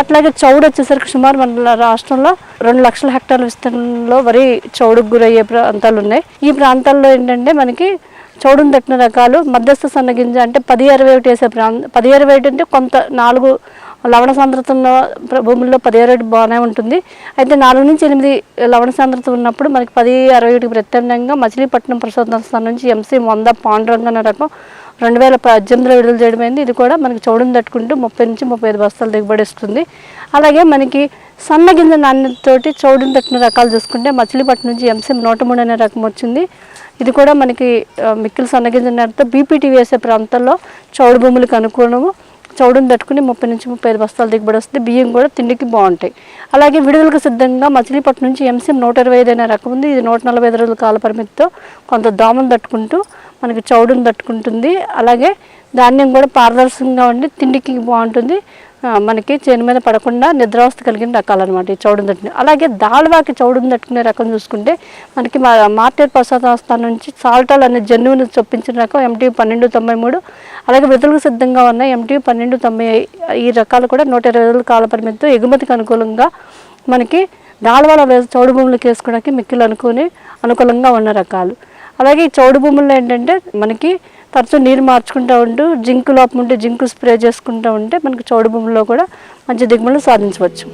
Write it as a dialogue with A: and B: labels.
A: అట్లాగే చౌడు వచ్చేసరికి సుమారు మన రాష్ట్రంలో రెండు లక్షల హెక్టార్ల విస్తీర్ణంలో వరి చౌడుకు గురయ్యే ప్రాంతాలు ఉన్నాయి. ఈ ప్రాంతాల్లో ఏంటంటే మనకి చౌడును తట్టిన రకాలు మధ్యస్థ సన్నగింజ అంటే పది అరవై ఒకటి వేసే ప్రాంత పది అరవై ఒకటి అంటే కొంత నాలుగు లవణ సాంద్రత ఉన్న భూముల్లో పది అరవై ఒకటి బాగానే ఉంటుంది. అయితే నాలుగు నుంచి ఎనిమిది లవణ సాంద్రత ఉన్నప్పుడు మనకి పది అరవై ఒకటి ప్రత్యామ్నాయంగా మచిలీపట్నం ప్రసోదన స్థానం నుంచి ఎంసీ వంద పాండురంగ అనే రకం రెండు వేల పద్దెనిమిదిలో విడుదల చేయడమైంది. ఇది కూడా మనకి చౌడును తట్టుకుంటూ ముప్పై నుంచి ముప్పై ఐదు బస్తాలు దిగుబడి ఇస్తుంది. అలాగే మనకి సన్న గింజ నాణ్యతతోటి చౌడును తట్టిన రకాలు చూసుకుంటే మచిలీపట్నం నుంచి ఎంసీఎం నూట మూడు అనే రకం వచ్చింది. ఇది కూడా మనకి ఆ, మిక్కిలి సన్నగింజ నాణ్యత బీపీటీ వేసే ప్రాంతాల్లో చౌడు భూములకు అనుకూలము. చౌడును తట్టుకుని ముప్పై నుంచి ముప్పై ఐదు బస్తాలు దిగుబడి వస్తుంది బియ్యం కూడా తిండికి బాగుంటాయి. అలాగే విడుదలకు సిద్ధంగా మచిలీపట్నం నుంచి ఎంసీఎం నూట ఇరవై ఐదు అనే రకం ఉంది. ఇది నూట నలభై ఐదు రోజుల కాల పరిమితితో కొంత దోమను తట్టుకుంటూ మనకి చౌడును తట్టుకుంటుంది. అలాగే ధాన్యం కూడా పారదర్శకంగా ఉండి తిండికి బాగుంటుంది. మనకి చేను మీద పడకుండా నిద్రావస్థ కలిగిన రకాలన్నమాట ఈ చౌడును తట్టుకునే. అలాగే దాల్వాకి చౌడును తట్టుకునే రకం చూసుకుంటే మనకి మా మార్కెట్ ప్రసాదాస్థానం నుంచి సాల్టాల్ అనే జన్యువును చొప్పించిన రకం ఎంటీ పన్నెండు తొంభై మూడు అలాగే విధులకు సిద్ధంగా ఉన్న ఎంటీ పన్నెండు తొంభై ఈ రకాలు కూడా నూట ఇరవై రోజుల కాల పరిమితితో ఎగుమతికి అనుకూలంగా మనకి డాల్వాల చౌడు భూములకు వేసుకోవడానికి మిక్కిలు అనుకుని అనుకూలంగా ఉన్న రకాలు. అలాగే ఈ చౌడు భూముల్లో ఏంటంటే మనకి తరచూ నీరు మార్చుకుంటూ ఉంటూ జింకు లోపం ఉంటే జింకు స్ప్రే చేసుకుంటూ ఉంటే మనకి చౌడు భూముల్లో కూడా మంచి దిగుబడులు సాధించవచ్చు.